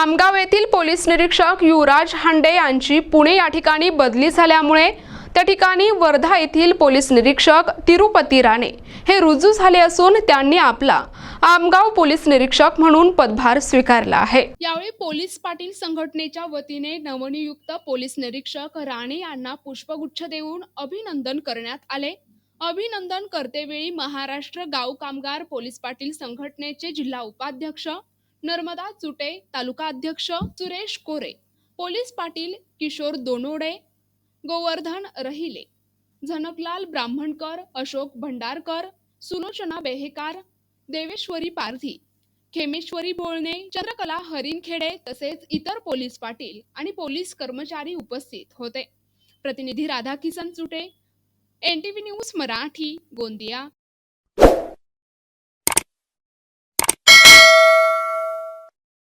आमगाव येथील पोलीस निरीक्षक युवराज हांडे यांची पुणे या ठिकाणी बदली झाल्यामुळे त्या ठिकाणी वर्धा येथील पोलीस निरीक्षक तिरुपती राणे हे रुजू झाले असून त्यांनी आपला आमगाव पोलीस निरीक्षक म्हणून पदभार स्वीकारला आहे. यावेळी पोलीस पाटील संघटनेच्या वतीने नवनियुक्त पोलीस निरीक्षक राणे यांना पुष्पगुच्छ देऊन अभिनंदन करण्यात आले. अभिनंदन करतेवेळी महाराष्ट्र गाव कामगार पोलीस पाटील संघटनेचे जिल्हा उपाध्यक्ष नर्मदा चुटे तालुका अध्यक्ष सुरेश कोरे पोलीस पाटील किशोर दोनोडे गोवर्धन रहिले झनकलाल ब्राह्मणकर अशोक भंडारकर सुलोचना बेहेकार देवेश्वरी पारधी खेमेश्वरी बोळणे चंद्रकला हरिणखेडे तसेच इतर पोलीस पाटील आणि पोलीस कर्मचारी उपस्थित होते. प्रतिनिधी Radhakisan Chute N T V news Marathi Gondia.